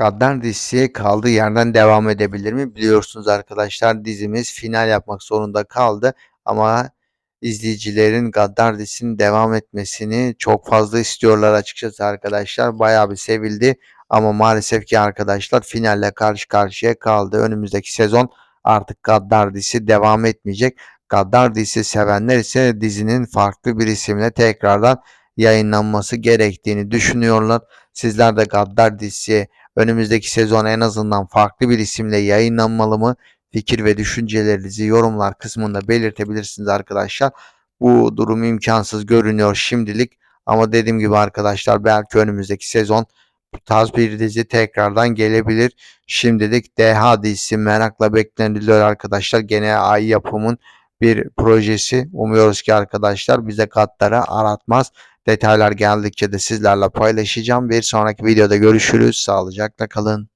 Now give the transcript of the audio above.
Gaddar dizisi kaldığı yerden devam edebilir mi? Biliyorsunuz arkadaşlar dizimiz final yapmak zorunda kaldı ama izleyicilerin Gaddar dizisinin devam etmesini çok fazla istiyorlar açıkçası arkadaşlar. Bayağı bir sevildi ama maalesef ki arkadaşlar finalle karşı karşıya kaldı. Önümüzdeki sezon artık Gaddar dizisi devam etmeyecek. Gaddar dizisi sevenler ise dizinin farklı bir isimle tekrardan yayınlanması gerektiğini düşünüyorlar. Sizler de Gaddar dizisi önümüzdeki sezon en azından farklı bir isimle yayınlanmalı mı? Fikir ve düşüncelerinizi yorumlar kısmında belirtebilirsiniz arkadaşlar. Bu durum imkansız görünüyor şimdilik ama dediğim gibi arkadaşlar belki önümüzdeki sezon bu tarz bir dizi tekrardan gelebilir. Şimdilik DH dizisi merakla bekleniliyor arkadaşlar. Gene ay yapımın bir projesi. Umuyoruz ki arkadaşlar bize katlara aratmaz. Detaylar geldikçe de sizlerle paylaşacağım. Bir sonraki videoda görüşürüz. Sağlıcakla kalın.